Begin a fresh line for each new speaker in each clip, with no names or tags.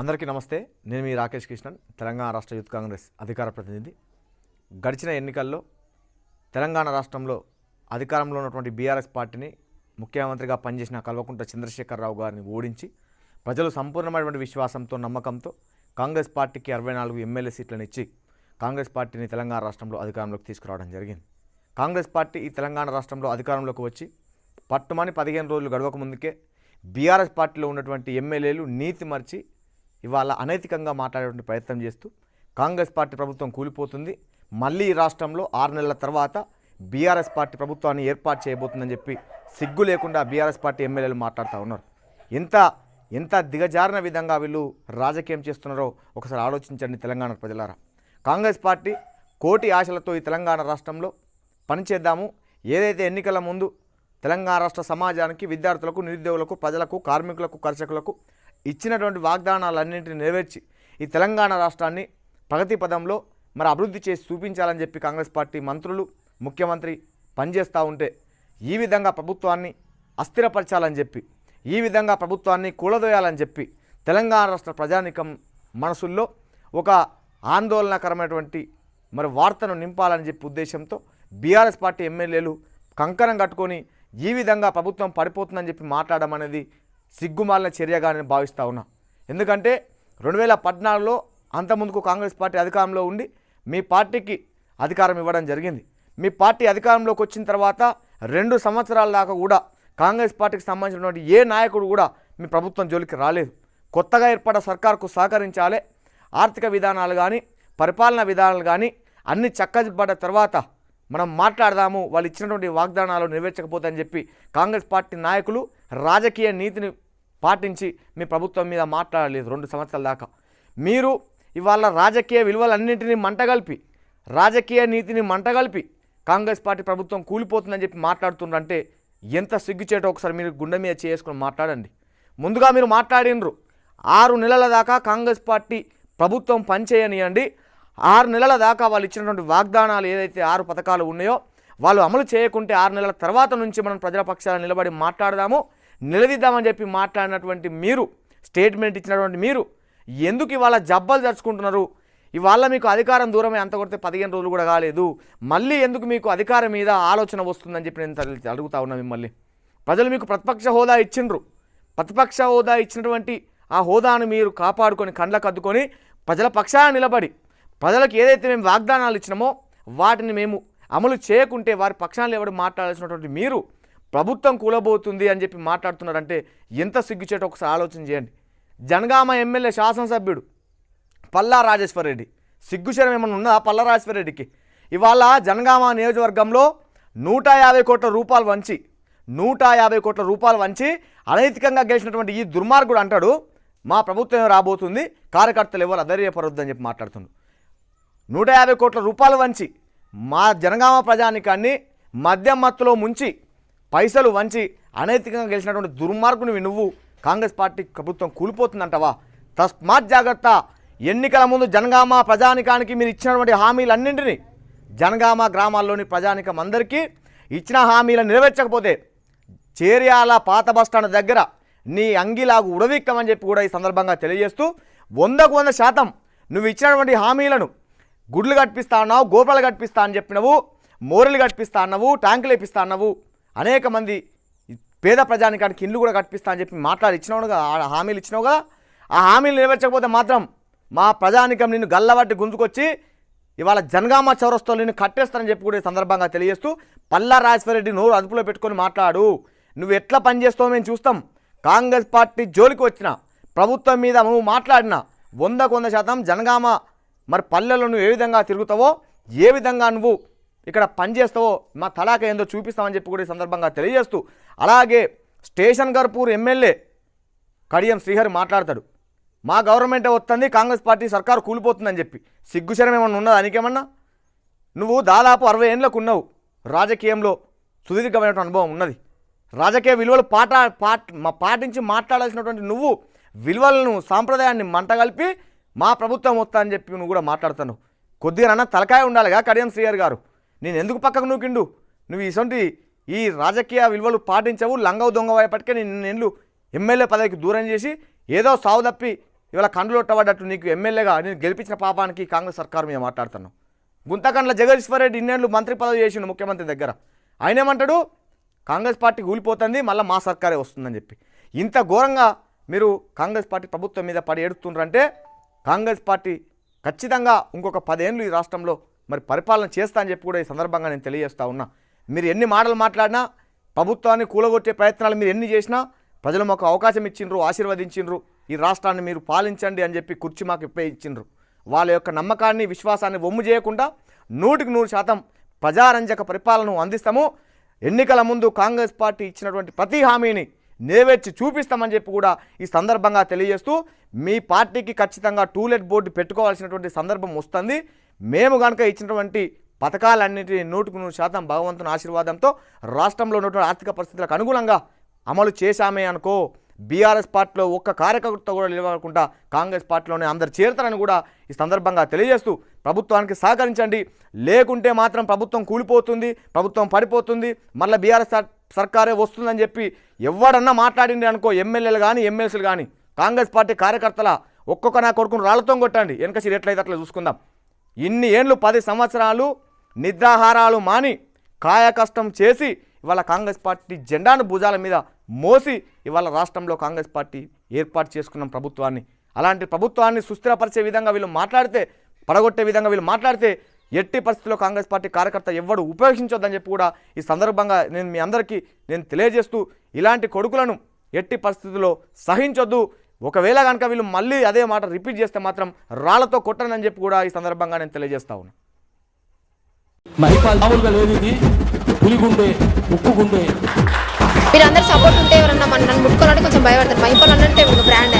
అందరికీ నమస్తే. నేను మీ రాకేష్ కృష్ణన్ తెలంగాణ రాష్ట్ర యూత్ కాంగ్రెస్ అధికార ప్రతినిధి. గడిచిన ఎన్నికల్లో తెలంగాణ రాష్ట్రంలో అధికారంలో ఉన్నటువంటి బీఆర్ఎస్ పార్టీని ముఖ్యమంత్రిగా పనిచేసిన కల్వకుంట్ల చంద్రశేఖరరావు గారిని ఓడించి ప్రజలు సంపూర్ణమైనటువంటి విశ్వాసంతో నమ్మకంతో కాంగ్రెస్ పార్టీకి అరవై నాలుగు ఎమ్మెల్యే సీట్లను ఇచ్చి కాంగ్రెస్ పార్టీని తెలంగాణ రాష్ట్రంలో అధికారంలోకి తీసుకురావడం జరిగింది. కాంగ్రెస్ పార్టీ ఈ తెలంగాణ రాష్ట్రంలో అధికారంలోకి వచ్చి పట్టుమని పదిహేను రోజులు గడవక ముందుకే బీఆర్ఎస్ పార్టీలో ఉన్నటువంటి ఎమ్మెల్యేలు నీతి మర్చి ఇవాళ అనైతికంగా మాట్లాడేటువంటి ప్రయత్నం చేస్తూ కాంగ్రెస్ పార్టీ ప్రభుత్వం కూలిపోతుంది. మళ్ళీ రాష్ట్రంలో ఆరు నెలల తర్వాత బీఆర్ఎస్ పార్టీ ప్రభుత్వాన్ని ఏర్పాటు చేయబోతుందని చెప్పి సిగ్గు లేకుండా బీఆర్ఎస్ పార్టీ ఎమ్మెల్యేలు మాట్లాడుతూ ఉన్నారు. ఎంత ఎంత దిగజారిన విధంగా వీళ్ళు రాజకీయం చేస్తున్నారో ఒకసారి ఆలోచించండి తెలంగాణ ప్రజలారా. కాంగ్రెస్ పార్టీ కోటి ఆశలతో ఈ తెలంగాణ రాష్ట్రంలో పనిచేద్దాము. ఏదైతే ఎన్నికల ముందు తెలంగాణ రాష్ట్ర సమాజానికి విద్యార్థులకు నిరుద్యోగులకు ప్రజలకు కార్మికులకు కర్షకులకు ఇచ్చినటువంటి వాగ్దానాలన్నింటినీ నెరవేర్చి ఈ తెలంగాణ రాష్ట్రాన్ని ప్రగతి పదంలో మరి అభివృద్ధి చేసి చూపించాలని చెప్పి కాంగ్రెస్ పార్టీ మంత్రులు ముఖ్యమంత్రి పనిచేస్తూ ఉంటే ఈ విధంగా ప్రభుత్వాన్ని అస్థిరపరచాలని చెప్పి ఈ విధంగా ప్రభుత్వాన్ని కూలదోయాలని చెప్పి తెలంగాణ రాష్ట్ర ప్రజానికం మనసుల్లో ఒక ఆందోళనకరమైనటువంటి మరి వార్తను నింపాలని చెప్పి ఉద్దేశంతో బీఆర్ఎస్ పార్టీ ఎమ్మెల్యేలు కంకణం కట్టుకొని ఈ విధంగా ప్రభుత్వం పడిపోతుందని చెప్పి మాట్లాడడం అనేది సిగ్గుమాలిన చర్యగా నేను భావిస్తూ ఉన్నా. ఎందుకంటే రెండు వేల పద్నాలుగులో అంతకుముందుకు కాంగ్రెస్ పార్టీ అధికారంలో ఉండి మీ పార్టీకి అధికారం ఇవ్వడం జరిగింది. మీ పార్టీ అధికారంలోకి వచ్చిన తర్వాత రెండు సంవత్సరాల దాకా కూడా కాంగ్రెస్ పార్టీకి సంబంధించినటువంటి ఏ నాయకుడు కూడా మీ ప్రభుత్వం జోలికి రాలేదు. కొత్తగా ఏర్పడ్డ సర్కార్కు సహకరించాలి. ఆర్థిక విధానాలు కానీ పరిపాలన విధానాలు కానీ అన్ని చక్కబడ్డ తర్వాత మనం మాట్లాడదాము వాళ్ళు ఇచ్చినటువంటి వాగ్దానాలు నెరవేర్చకపోతాయని చెప్పి కాంగ్రెస్ పార్టీ నాయకులు రాజకీయ నీతిని పాటించి మీ ప్రభుత్వం మీద మాట్లాడలేదు రెండు సంవత్సరాల దాకా. మీరు ఇవాళ రాజకీయ విలువలన్నింటినీ మంటగలిపి రాజకీయ నీతిని మంటగలిపి కాంగ్రెస్ పార్టీ ప్రభుత్వం కూలిపోతుందని చెప్పి మాట్లాడుతుండ్రంటే ఎంత సిగ్గుచేటో ఒకసారి మీరు గుండె మీద చేసుకొని మాట్లాడండి. ముందుగా మీరు మాట్లాడినరు. ఆరు నెలల దాకా కాంగ్రెస్ పార్టీ ప్రభుత్వం పనిచేయనియండి ఆరు నెలల దాకా వాళ్ళు ఇచ్చినటువంటి వాగ్దానాలు ఏదైతే ఆరు పథకాలు ఉన్నాయో వాళ్ళు అమలు చేయకుంటే ఆరు నెలల తర్వాత నుంచి మనం ప్రజల పక్షాలు నిలబడి మాట్లాడదాము. నిలదీద్దామని చెప్పి మాట్లాడినటువంటి మీరు స్టేట్మెంట్ ఇచ్చినటువంటి మీరు ఎందుకు ఇవాళ జబ్బలు జరుచుకుంటున్నారు? ఇవాళ మీకు అధికారం దూరమే అంత కొడితే పదిహేను రోజులు కూడా కాలేదు. మళ్ళీ ఎందుకు మీకు అధికారం మీద ఆలోచన వస్తుందని చెప్పి నేను అడుగుతా ఉన్నా మిమ్మల్ని. ప్రజలు మీకు ప్రతిపక్ష హోదా ఇచ్చిండ్రు. ప్రతిపక్ష హోదా ఇచ్చినటువంటి ఆ హోదాను మీరు కాపాడుకొని కండ్లకు అద్దుకొని ప్రజల పక్షాన నిలబడి ప్రజలకు ఏదైతే మేము వాగ్దానాలు ఇచ్చినామో వాటిని మేము అమలు చేయకుంటే వారి పక్షాన్ని ఎవరు మాట్లాడాల్సినటువంటి మీరు ప్రభుత్వం కూలబోతుంది అని చెప్పి మాట్లాడుతున్నారంటే ఎంత సిగ్గుచేట ఒకసారి ఆలోచన చేయండి. జనగామ ఎమ్మెల్యే శాసనసభ్యుడు పల్లా రాజేశ్వర రెడ్డి. సిగ్గుచరం ఏమైనా ఉందా పల్లా రాజేశ్వర రెడ్డికి? ఇవాళ జనగామ నియోజకవర్గంలో నూట యాభై కోట్ల రూపాయలు వంచి నూట యాభై కోట్ల రూపాయలు వంచి అనైతికంగా గెలిచినటువంటి ఈ దుర్మార్గుడు అంటాడు మా ప్రభుత్వం రాబోతుంది కార్యకర్తలు ఎవరు అధైర్యపరొద్దని చెప్పి మాట్లాడుతున్నాడు నూట యాభై కోట్ల రూపాయలు వంచి మా జనగామ ప్రజానికాన్ని మద్యం మత్తులో ముంచి పైసలు వంచి అనైతికంగా గెలిచినటువంటి దుర్మార్గునివి నువ్వు. కాంగ్రెస్ పార్టీ ప్రభుత్వం కూలిపోతుందంటవా? తస్మాత్ జాగ్రత్త. ఎన్నికల ముందు జనగామ ప్రజానికానికి మీరు ఇచ్చినటువంటి హామీలన్నింటినీ జనగామ గ్రామాల్లోని ప్రజానికం అందరికీ ఇచ్చిన హామీలను నెరవేర్చకపోతే చేర్యాల పాత బస్టాండ్ దగ్గర నీ అంగిలాగు ఉడవిక్కమని చెప్పి కూడా ఈ సందర్భంగా తెలియజేస్తూ వందకు వంద శాతం నువ్వు ఇచ్చినటువంటి హామీలను గుడ్లు కట్పిస్తా అన్నావు గోపాలు కట్పిస్తా అని చెప్పినవు మోరలు కట్పిస్తా అన్నావు ట్యాంకులు వేపిస్తా అన్నావు. అనేక మంది పేద ప్రజానికానికి ఇల్లు కూడా కట్టిస్తా అని చెప్పి మాట్లాడి ఇచ్చినావు కదా ఆ హామీలు ఇచ్చినావు కదా ఆ హామీలు నెరవేర్చకపోతే మాత్రం మా ప్రజానికం నిన్ను గల్లబట్టి గుంజుకొచ్చి ఇవాళ జనగామ చౌరస్తాలో నిన్ను కట్టేస్తానని చెప్పి కూడా ఈ సందర్భంగా తెలియజేస్తూ పల్లా రాజశేఖరరెడ్డి నోరు అదుపులో పెట్టుకొని మాట్లాడు. నువ్వు ఎట్లా పనిచేస్తావో మేము చూస్తాం. కాంగ్రెస్ పార్టీ జోలికి వచ్చిన ప్రభుత్వం మీద నువ్వు మాట్లాడిన వందకు వంద శాతం జనగామ మరి పల్లెల్లో నువ్వు ఏ విధంగా తిరుగుతావో ఏ విధంగా నువ్వు ఇక్కడ పనిచేస్తావో మా తలాక ఏందో చూపిస్తామని చెప్పి కూడా ఈ సందర్భంగా తెలియజేస్తూ అలాగే స్టేషన్ గర్పూర్ ఎమ్మెల్యే కడియం శ్రీహరి మాట్లాడతాడు. మా గవర్నమెంటే వస్తుంది కాంగ్రెస్ పార్టీ సర్కారు కూలిపోతుందని చెప్పి. సిగ్గుశరం ఏమన్నా ఉన్నదా నీకేమన్నా నువ్వు దాదాపు అరవై ఏళ్ళకు ఉన్నావు. రాజకీయంలో సుదీర్ఘమైనటువంటి అనుభవం ఉన్నది. రాజకీయ విలువలు పాట పాట మా పాటించి మాట్లాడాల్సినటువంటి నువ్వు విలువలను సాంప్రదాయాన్ని మంటగలిపి మా ప్రభుత్వం వస్తా అని చెప్పి నువ్వు కూడా మాట్లాడుతున్నావు. కొద్దిగానన్నా తలకాయ ఉండాలిగా కడియం శ్రీహరి గారు. నేను ఎందుకు పక్కకు నూకిండు? నువ్వు ఇసొంటి ఈ రాజకీయ విలువలు పాటించవు లంగవు దొంగ అయ్యేపటికే నేను నేను ఎమ్మెల్యే పదవికి దూరం చేసి ఏదో సావు తప్పి ఇవాళ కండ్లొట్టబడ్డట్టు నీకు ఎమ్మెల్యేగా నేను గెలిపించిన పాపానికి కాంగ్రెస్ సర్కారు మీద మాట్లాడుతున్నావు. గుంతకండ్ల జగదీశ్వర్ రెడ్డి ఇన్నేళ్ళు మంత్రి పదవి చేసిండు ముఖ్యమంత్రి దగ్గర. ఆయన ఏమంటాడు? కాంగ్రెస్ పార్టీ కూలిపోతుంది మళ్ళీ మా సర్కారే వస్తుందని చెప్పి. ఇంత ఘోరంగా మీరు కాంగ్రెస్ పార్టీ ప్రభుత్వం మీద పడి ఏడుతుండ్రంటే కాంగ్రెస్ పార్టీ ఖచ్చితంగా ఇంకొక పదేళ్ళు ఈ రాష్ట్రంలో మరి పరిపాలన చేస్తా అని చెప్పి కూడా ఈ సందర్భంగా నేను తెలియజేస్తా ఉన్నా. మీరు ఎన్ని మాటలు మాట్లాడినా ప్రభుత్వాన్ని కూలగొట్టే ప్రయత్నాలు మీరు ఎన్ని చేసినా ప్రజలు మాకు అవకాశం ఇచ్చిండ్రు ఆశీర్వదించిండ్రు ఈ రాష్ట్రాన్ని మీరు పాలించండి అని చెప్పి కుర్చీ మాకు ఇప్పే ఇచ్చిండ్రు వాళ్ళ యొక్క నమ్మకాన్ని విశ్వాసాన్ని వమ్ము చేయకుండా నూటికి నూరు శాతం ప్రజారంజక పరిపాలన అందిస్తాము. ఎన్నికల ముందు కాంగ్రెస్ పార్టీ ఇచ్చినటువంటి ప్రతి హామీని నెరవేర్చి చూపిస్తామని చెప్పి కూడా ఈ సందర్భంగా తెలియజేస్తూ మీ పార్టీకి ఖచ్చితంగా టూలెట్ బోర్డు పెట్టుకోవాల్సినటువంటి సందర్భం వస్తుంది. మేము కనుక ఇచ్చినటువంటి పథకాలన్నింటినీ నూటికి నూరు శాతం భగవంతుని ఆశీర్వాదంతో రాష్ట్రంలో ఉన్నటువంటి ఆర్థిక పరిస్థితులకు అనుగుణంగా అమలు చేశామే అనుకో బీఆర్ఎస్ పార్టీలో ఒక్క కార్యకర్త కూడా నిలవకుండా కాంగ్రెస్ పార్టీలోనే అందరు చేరుతారని కూడా ఈ సందర్భంగా తెలియజేస్తూ ప్రభుత్వానికి సహకరించండి. లేకుంటే మాత్రం ప్రభుత్వం కూలిపోతుంది ప్రభుత్వం పడిపోతుంది మళ్ళీ బీఆర్ఎస్ సర్- సర్కారే వస్తుందని చెప్పి ఎవడన్నా మాట్లాడింది అనుకో ఎమ్మెల్యేలు కానీ ఎమ్మెల్సీలు కానీ కాంగ్రెస్ పార్టీ కార్యకర్తల ఒక్కొక్క నా కొడుకును రాళ్ళతో కొట్టండి. వెనక సీట్ ఎట్లయితే అట్లా చూసుకుందాం. ఇన్ని ఏండ్లు పది సంవత్సరాలు నిద్రాహారాలు మాని కాయకష్టం చేసి ఇవాళ కాంగ్రెస్ పార్టీ జెండాను భుజాల మీద మోసి ఇవాళ రాష్ట్రంలో కాంగ్రెస్ పార్టీ ఏర్పాటు చేసుకున్న ప్రభుత్వాన్ని. అలాంటి ప్రభుత్వాన్ని సుస్థిరపరిచే విధంగా వీళ్ళు మాట్లాడితే పడగొట్టే విధంగా వీళ్ళు మాట్లాడితే ఎట్టి పరిస్థితుల్లో కాంగ్రెస్ పార్టీ కార్యకర్త ఎవ్వడు ఉపయోగించొద్దని చెప్పి కూడా ఈ సందర్భంగా నేను మీ అందరికీ నేను తెలియజేస్తూ ఇలాంటి కొడుకులను ఎట్టి పరిస్థితుల్లో సహించొద్దు. ఒకవేళ కనుక వీళ్ళు మళ్ళీ అదే మాట రిపీట్ చేస్తే మాత్రం రాళ్ళతో కొట్టనని చెప్పి కూడా ఈ సందర్భంగా నేను తెలియజేస్తా
మహిపాల్ ఉప్పుగుండే
మీరందరూ సపోర్ట్ ఉంటే ఎవరన్నా మన నన్ను ముట్టుకోవాలంటే కొంచెం భయపడతారు. మైపల్ అన్నట్టే ఒక బ్రాండ్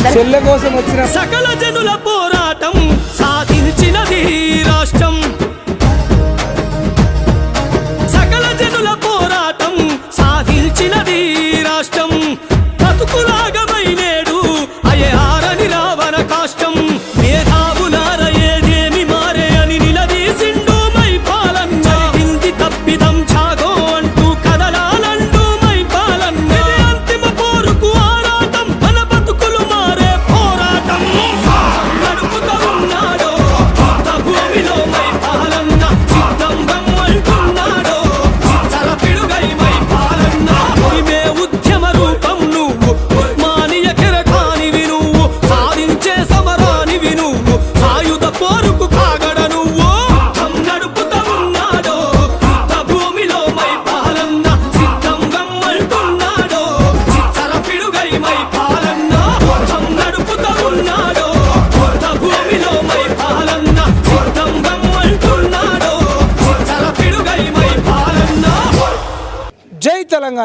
అందరూ
కోసం వచ్చిన
సకల జనుల పోరాటం సాధించినది రాష్ట్ర.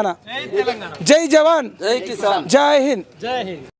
తెలంగాణ. జై జవాన్. జై కిసాన్. జై హింద్. జై హింద్.